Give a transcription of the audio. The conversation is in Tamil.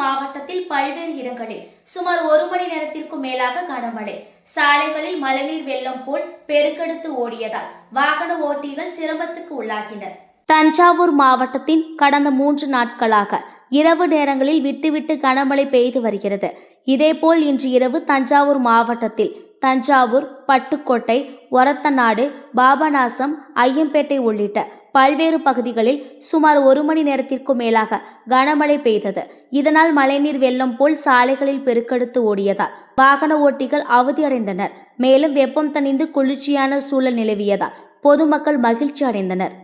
மாவட்டத்தில் பல்வேறு இடங்களில் சுமார் ஒரு மணி நேரத்திற்கும் மேலாக கனமழை. சாலைகளில் மழைநீர் வெள்ளம் போல் பெருக்கெடுத்து ஓடியதால் வாகன ஓட்டிகள் சிரமத்துக்கு உள்ளாகினர். தஞ்சாவூர் மாவட்டத்தின் கடந்த மூன்று நாட்களாக இரவு நேரங்களில் விட்டுவிட்டு கனமழை பெய்து வருகிறது. இதேபோல் இன்று இரவு தஞ்சாவூர் மாவட்டத்தில் தஞ்சாவூர் பட்டுக்கோட்டை ஒரத்தநாடு பாபநாசம் ஐயம்பேட்டை உள்ளிட்ட பல்வேறு பகுதிகளில் சுமார் ஒரு மணி நேரத்திற்கும் மேலாக கனமழை பெய்தது. இதனால் மழைநீர் வெள்ளம் போல் சாலைகளில் பெருக்கெடுத்து ஓடியதால் வாகன ஓட்டிகள் அவதியடைந்தனர். மேலும் வெப்பம் தணிந்து குளிர்ச்சியான சூழல் நிலவியதால் பொதுமக்கள் மகிழ்ச்சி அடைந்தனர்